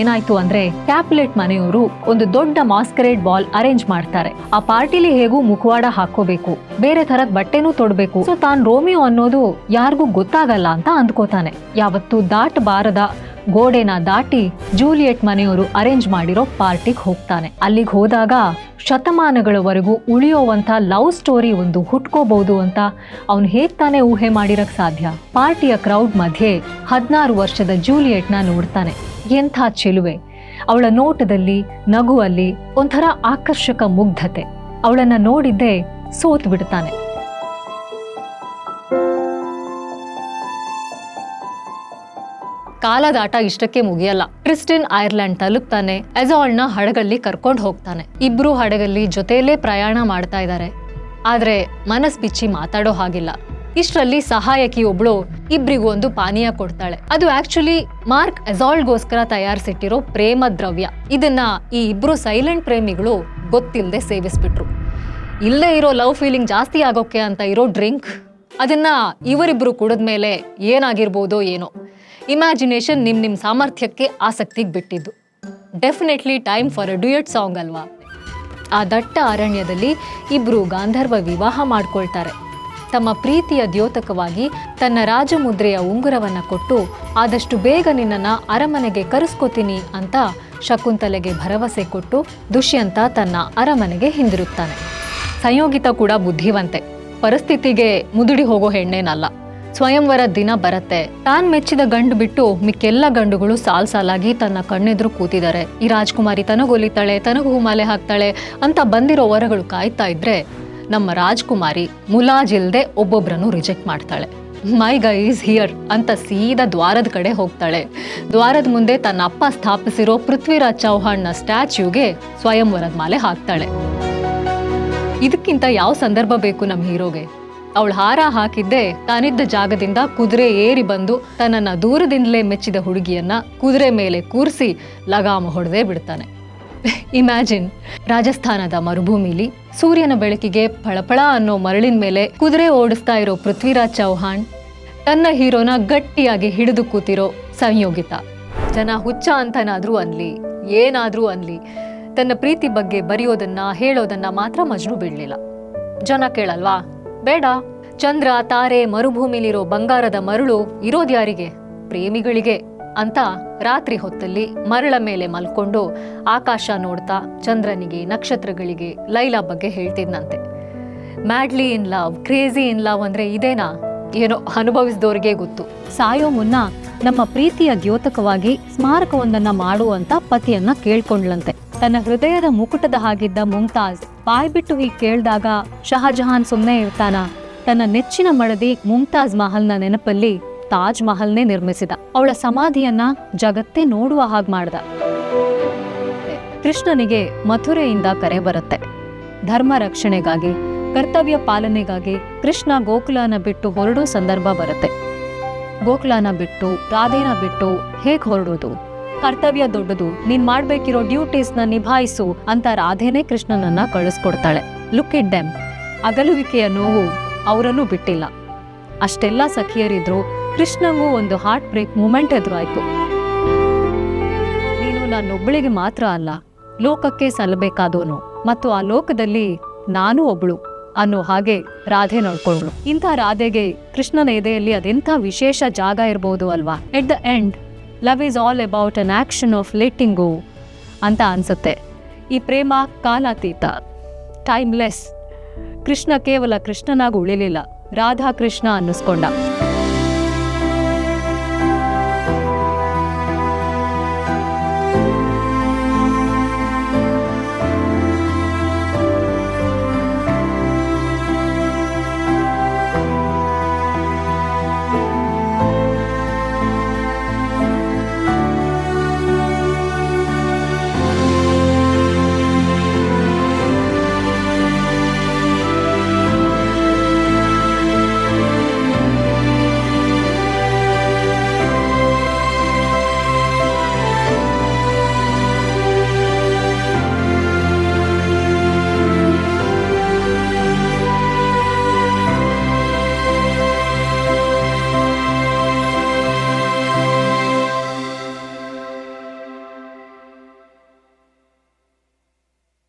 ಏನಾಯ್ತು ಅಂದ್ರೆ ಕ್ಯಾಪ್ಲೆಟ್ ಮನೆಯವರು ಒಂದು ದೊಡ್ಡ ಮಾಸ್ಕರೇಟ್ ಬಾಲ್ ಅರೇಂಜ್ ಮಾಡ್ತಾರೆ. ಆ ಪಾರ್ಟಿಲಿ ಹೇಗೂ ಮುಖವಾಡ ಹಾಕೋಬೇಕು ಬೇರೆ ತರದ್ ಬಟ್ಟೆನೂ ತೊಡ್ಬೇಕು. ಸೊ ತಾನ್ ರೋಮಿಯೋ ಅನ್ನೋದು ಯಾರಿಗೂ ಗೊತ್ತಾಗಲ್ಲ ಅಂತ ಅಂದ್ಕೋತಾನೆ. ಯಾವತ್ತು ದಾಟಬಾರದ ಗೋಡೆನ ದಾಟಿ ಜೂಲಿಯೆಟ್ ಮನೆಯವರು ಅರೇಂಜ್ ಮಾಡಿರೋ ಪಾರ್ಟಿಗೆ ಹೋಗ್ತಾನೆ. ಅಲ್ಲಿಗೆ ಹೋದಾಗ ಶತಮಾನಗಳವರೆಗೂ ಉಳಿಯೋವಂಥ ಲವ್ ಸ್ಟೋರಿ ಒಂದು ಹುಟ್ಕೋಬಹುದು ಅಂತ ಅವನು ಹೇಗೆ ಊಹೆ ಮಾಡಿರಕ್ ಸಾಧ್ಯ. ಪಾರ್ಟಿಯ ಕ್ರೌಡ್ ಮಧ್ಯೆ ಹದಿನಾರು ವರ್ಷದ ಜೂಲಿಯೆಟ್ನ ನೋಡ್ತಾನೆ. ಎಂಥ ಚೆಲುವೆ. ಅವಳ ನೋಟದಲ್ಲಿ, ನಗುವಲ್ಲಿ ಒಂಥರ ಆಕರ್ಷಕ ಮುಗ್ಧತೆ. ಅವಳನ್ನು ನೋಡಿದ್ದೇ ಸೋತ್ ಬಿಡ್ತಾನೆ ಕಾಲದಾಟ ಇಷ್ಟಕ್ಕೆ ಮುಗಿಯಲ್ಲ. Christine Ireland ತಲುಪ್ತಾನೆ. ಎಜಾಲ್ನ ಹಡಗಲ್ಲಿ ಕರ್ಕೊಂಡು ಹೋಗ್ತಾನೆ. ಇಬ್ರು ಹಡಗಲ್ಲಿ ಜೊತೆಯಲ್ಲೇ ಪ್ರಯಾಣ ಮಾಡ್ತಾ ಇದ್ದಾರೆ ಆದ್ರೆ ಮನಸ್ ಬಿಚ್ಚಿ ಮಾತಾಡೋ ಹಾಗಿಲ್ಲ. ಇಷ್ಟರಲ್ಲಿ ಸಹಾಯಕಿ ಒಬ್ಳು ಇಬ್ರಿಗೂ ಒಂದು ಪಾನೀಯ ಕೊಡ್ತಾಳೆ. ಅದು ಆಕ್ಚುಲಿ ಮಾರ್ಕ್ ಎಜಾಲ್ಡ್ಗೋಸ್ಕರ ತಯಾರಿಸಿಟ್ಟಿರೋ ಪ್ರೇಮ ದ್ರವ್ಯ. ಇದನ್ನ ಈ ಇಬ್ರು ಸೈಲೆಂಟ್ ಪ್ರೇಮಿಗಳು ಗೊತ್ತಿಲ್ಲದೆ ಸೇವಿಸ್ಬಿಟ್ರು. ಇಲ್ಲೇ ಇರೋ ಲವ್ ಫೀಲಿಂಗ್ ಜಾಸ್ತಿ ಆಗೋಕೆ ಅಂತ ಇರೋ ಡ್ರಿಂಕ್, ಅದನ್ನ ಇವರಿಬ್ರು ಕುಡಿದ್ಮೇಲೆ ಏನಾಗಿರ್ಬೋದೋ ಏನೋ. ಇಮ್ಯಾಜಿನೇಷನ್ ನಿಮ್ಮ ನಿಮ್ಮ ಸಾಮರ್ಥ್ಯಕ್ಕೆ ಆಸಕ್ತಿಗೆ ಬಿಟ್ಟಿದ್ದು. Definitely time for a duet song ಅಲ್ವಾ? ಆ ದಟ್ಟ ಅರಣ್ಯದಲ್ಲಿ ಇಬ್ರು ಗಾಂಧರ್ವ ವಿವಾಹ ಮಾಡ್ಕೊಳ್ತಾರೆ. ತಮ್ಮ ಪ್ರೀತಿಯ ದ್ಯೋತಕವಾಗಿ ತನ್ನ ರಾಜಮುದ್ರೆಯ ಉಂಗುರವನ್ನು ಕೊಟ್ಟು, ಆದಷ್ಟು ಬೇಗ ನಿನ್ನನ್ನು ಅರಮನೆಗೆ ಕರೆಸ್ಕೋತೀನಿ ಅಂತ ಶಕುಂತಲೆಗೆ ಭರವಸೆ ಕೊಟ್ಟು ದುಷ್ಯಂತ ತನ್ನ ಅರಮನೆಗೆ ಹಿಂದಿರುತ್ತಾನೆ ಸಂಯೋಗಿತ ಕೂಡ ಬುದ್ಧಿವಂತೆ. ಪರಿಸ್ಥಿತಿಗೆ ಮುದುಡಿ ಹೋಗೋ ಹೆಣ್ಣೇನಲ್ಲ. ಸ್ವಯಂವರ ದಿನ ಬರತ್ತೆ. ತಾನ್ ಮೆಚ್ಚಿದ ಗಂಡು ಬಿಟ್ಟು ಮಿಕ್ಕೆಲ್ಲ ಗಂಡುಗಳು ಸಾಲ್ ಸಾಲಾಗಿ ತನ್ನ ಕಣ್ಣೆದುರು ಕೂತಿದ್ದಾರೆ. ಈ ರಾಜ್ಕುಮಾರಿ ತನಗೊಲಿತಾಳೆ, ತನಗೂ ಹೂಮಾಲೆ ಹಾಕ್ತಾಳೆ ಅಂತ ಬಂದಿರೋ ವರಗಳು ಕಾಯ್ತಾ ಇದ್ರೆ ನಮ್ಮ ರಾಜ್ಕುಮಾರಿ ಮುಲಾಜಿಲ್ದೆ ಒಬ್ಬೊಬ್ರನ್ನು ರಿಜೆಕ್ಟ್ ಮಾಡ್ತಾಳೆ. ಮೈ ಗ ಈಸ್ ಹಿಯರ್ ಅಂತ ಸೀದಾ ದ್ವಾರದ ಕಡೆ ಹೋಗ್ತಾಳೆ. ದ್ವಾರದ ಮುಂದೆ ತನ್ನ ಅಪ್ಪ ಸ್ಥಾಪಿಸಿರೋ ಪೃಥ್ವಿರಾಜ್ ಚೌಹಾಣ್ನ ಸ್ಟ್ಯಾಚ್ಯೂಗೆ ಸ್ವಯಂವರದ ಮಾಲೆ ಹಾಕ್ತಾಳೆ. ಇದಕ್ಕಿಂತ ಯಾವ ಸಂದರ್ಭ ಬೇಕು ನಮ್ಮ ಹೀರೋಗೆ? ಅವಳು ಹಾರ ಹಾಕಿದ್ದೆ ತಾನಿದ್ದ ಜಾಗದಿಂದ ಕುದುರೆ ಏರಿ ಬಂದು ತನ್ನನ್ನ ದೂರದಿಂದಲೇ ಮೆಚ್ಚಿದ ಹುಡುಗಿಯನ್ನ ಕುದುರೆ ಮೇಲೆ ಕೂರಿಸಿ ಲಗಾಮ ಹೊಡೆದೇ ಬಿಡ್ತಾನೆ. ಇಮ್ಯಾಜಿನ್. ರಾಜಸ್ಥಾನದ ಮರುಭೂಮಿಲಿ ಸೂರ್ಯನ ಬೆಳಕಿಗೆ ಫಳಫಳ ಅನ್ನೋ ಮರಳಿನ ಮೇಲೆ ಕುದುರೆ ಓಡಿಸ್ತಾ ಇರೋ ಪೃಥ್ವಿರಾಜ್ ಚೌಹಾಣ್, ತನ್ನ ಹೀರೋನ ಗಟ್ಟಿಯಾಗಿ ಹಿಡಿದು ಕೂತಿರೋ ಸಂಯೋಗಿತ. ಜನ ಹುಚ್ಚ ಅಂತನಾದ್ರೂ ಅನ್ಲಿ, ಏನಾದ್ರೂ ಅನ್ಲಿ, ತನ್ನ ಪ್ರೀತಿ ಬಗ್ಗೆ ಬರೆಯೋದನ್ನ, ಹೇಳೋದನ್ನ ಮಾತ್ರ ಮಜ್ನು ಬೀಳಲಿಲ್ಲ. ಜನ ಕೇಳಲ್ವಾ? ಬೇಡ. ಚಂದ್ರ, ತಾರೆ, ಮರುಭೂಮಿಲಿರೋ ಬಂಗಾರದ ಮರಳು ಇರೋದ್ಯಾರಿಗೆ? ಪ್ರೇಮಿಗಳಿಗೆ ಅಂತ ರಾತ್ರಿ ಹೊತ್ತಲ್ಲಿ ಮರಳ ಮೇಲೆ ಮಲ್ಕೊಂಡು ಆಕಾಶ ನೋಡ್ತಾ ಚಂದ್ರನಿಗೆ ನಕ್ಷತ್ರಗಳಿಗೆ ಲೈಲಾ ಬಗ್ಗೆ ಹೇಳ್ತಿದ್ನಂತೆ. Madly in love, crazy in love ಅಂದ್ರೆ ಇದೇನಾ? ಏನೋ ಅನುಭವಿಸಿದವ್ರಿಗೆ ಗೊತ್ತು. ಸಾಯೋ ಮುನ್ನ ನಮ್ಮ ಪ್ರೀತಿಯ ದ್ಯೋತಕವಾಗಿ ಸ್ಮಾರಕವೊಂದನ್ನ ಮಾಡುವಂತ ಪತಿಯನ್ನ ಕೇಳ್ಕೊಂಡ್ಲಂತೆ ತನ್ನ ಹೃದಯದ ಮುಕುಟದ ಹಾಗಿದ್ದ ಮುಮ್ತಾಜ್ ಬಾಯ್ಬಿಟ್ಟು ಹೀಗೆ ಕೇಳಿದಾಗ ಶಹಜಹಾನ್ ಸುಮ್ಮನೆ ಇರ್ತಾನ. ತನ್ನ ನೆಚ್ಚಿನ ಮಡದಿ ಮುಮ್ತಾಜ್ ಮಹಲ್ನ ನೆನಪಲ್ಲಿ ತಾಜ್ ಮಹಲ್ನೇ ನಿರ್ಮಿಸಿದ. ಅವಳ ಸಮಾಧಿಯನ್ನ ಜಗತ್ತೇ ನೋಡುವ ಹಾಗೆ ಮಾಡ್ದ. ಕೃಷ್ಣನಿಗೆ ಮಥುರೆಯಿಂದ ಕರೆ ಬರುತ್ತೆ. ಧರ್ಮ ರಕ್ಷಣೆಗಾಗಿ, ಕರ್ತವ್ಯ ಪಾಲನೆಗಾಗಿ ಕೃಷ್ಣ ಗೋಕುಲನ ಬಿಟ್ಟು ಹೊರಡೋ ಸಂದರ್ಭ ಬರುತ್ತೆ. ಗೋಕುಲನ ಬಿಟ್ಟು, ರಾಧೇನ ಬಿಟ್ಟು ಹೇಗೆ ಹೊರಡೋದು? ಕರ್ತವ್ಯ ದೊಡ್ಡದು. ನೀನ್ ಮಾಡ್ಬೇಕಿರೋ ನ ನಿಭಾಯಿಸು ಅಂತ ರಾಧೇನೆ ಕೃಷ್ಣನನ್ನ ಕಳಿಸ್ಕೊಡ್ತಾಳೆ. ಲುಕ್ ಇಟ್ ಡೆಮ್ ಅಗಲುವಿಕೆಯ ನೋವು ಅವರನ್ನು ಬಿಟ್ಟಿಲ್ಲ. ಅಷ್ಟೆಲ್ಲ ಸಖಿಯರಿದ್ರು ಕೃಷ್ಣಂಗೂ ಒಂದು ಹಾರ್ಟ್ ಬ್ರೇಕ್ ಮೂಮೆಂಟ್ ಎದುರಾಯ್ತು. ನೀನು ನನ್ನೊಬ್ಬಳಿಗೆ ಮಾತ್ರ ಅಲ್ಲ, ಲೋಕಕ್ಕೆ ಸಲ್ಲಬೇಕಾದೋನು ಮತ್ತು ಆ ಲೋಕದಲ್ಲಿ ನಾನು ಒಬ್ಳು ಅನ್ನೋ ಹಾಗೆ ರಾಧೆ ನೋಡ್ಕೊಂಡ್ಳು. ಇಂಥ ರಾಧೆಗೆ ಕೃಷ್ಣನ ಎದೆಯಲ್ಲಿ ಅದೆಂಥ ವಿಶೇಷ ಜಾಗ ಇರಬಹುದು ಅಲ್ವಾ? At the end love is all about an action of letting ಅಂತ ಅನಿಸುತ್ತೆ. ಈ ಪ್ರೇಮ ಕಾಲಾತೀತ ಟೈಮ್ಲೆಸ್ ಕೃಷ್ಣ ಕೇವಲ ಕೃಷ್ಣನಾಗಿ ಉಳಿಲಿಲ್ಲ, ರಾಧಾಕೃಷ್ಣ ಅನ್ನಿಸ್ಕೊಂಡ.